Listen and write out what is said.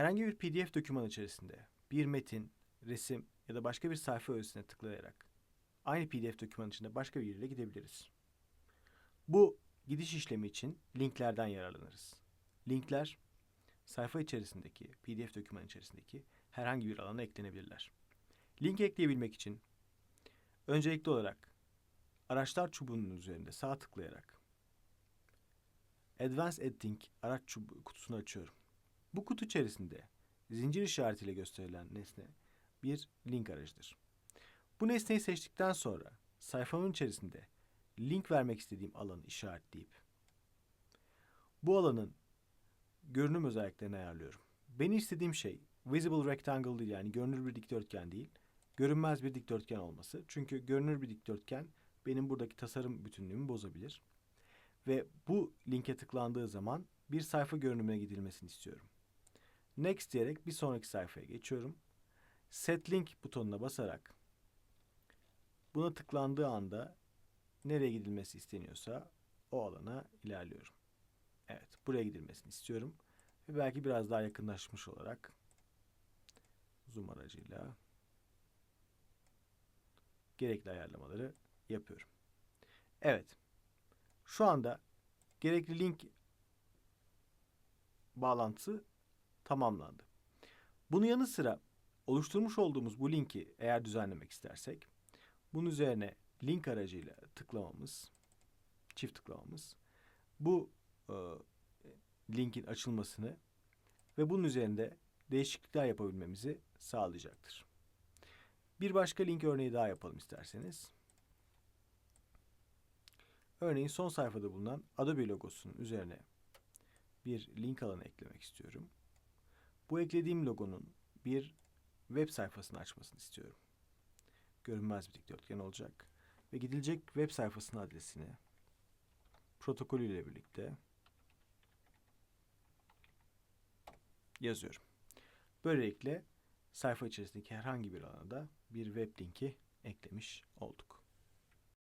Herhangi bir PDF doküman içerisinde bir metin, resim ya da başka bir sayfa öğesine tıklayarak aynı PDF doküman içinde başka bir yere gidebiliriz. Bu gidiş işlemi için linklerden yararlanırız. Linkler sayfa içerisindeki, PDF doküman içerisindeki herhangi bir alana eklenebilirler. Link ekleyebilmek için öncelikli olarak araçlar çubuğunun üzerinde sağ tıklayarak Advanced Editing araç çubuğu kutusunu açıyorum. Bu kutu içerisinde zincir işaretiyle gösterilen nesne bir link aracıdır. Bu nesneyi seçtikten sonra sayfamın içerisinde link vermek istediğim alanı işaretleyip bu alanın görünüm özelliklerini ayarlıyorum. Benim istediğim şey visible rectangle değil yani görünür bir dikdörtgen değil, görünmez bir dikdörtgen olması. Çünkü görünür bir dikdörtgen benim buradaki tasarım bütünlüğümü bozabilir. Ve bu linke tıklandığı zaman bir sayfa görünümüne gidilmesini istiyorum. Next diyerek bir sonraki sayfaya geçiyorum. Set Link butonuna basarak buna tıklandığı anda nereye gidilmesi isteniyorsa o alana ilerliyorum. Evet, buraya gidilmesini istiyorum. Ve belki biraz daha yakınlaşmış olarak zoom aracıyla gerekli ayarlamaları yapıyorum. Evet. Şu anda gerekli link bağlantısı tamamlandı. Bunun yanı sıra oluşturmuş olduğumuz bu linki eğer düzenlemek istersek bunun üzerine link aracıyla tıklamamız, çift tıklamamız bu e, linkin açılmasını ve bunun üzerinde değişiklikler yapabilmemizi sağlayacaktır. Bir başka link örneği daha yapalım isterseniz. Örneğin son sayfada bulunan Adobe logosunun üzerine bir link alanı eklemek istiyorum. Bu eklediğim logonun bir web sayfasını açmasını istiyorum. Görünmez bir dikdörtgen olacak ve gidilecek web sayfasının adresini protokolüyle birlikte yazıyorum. Böylelikle sayfa içerisindeki herhangi bir alana da bir web linki eklemiş olduk.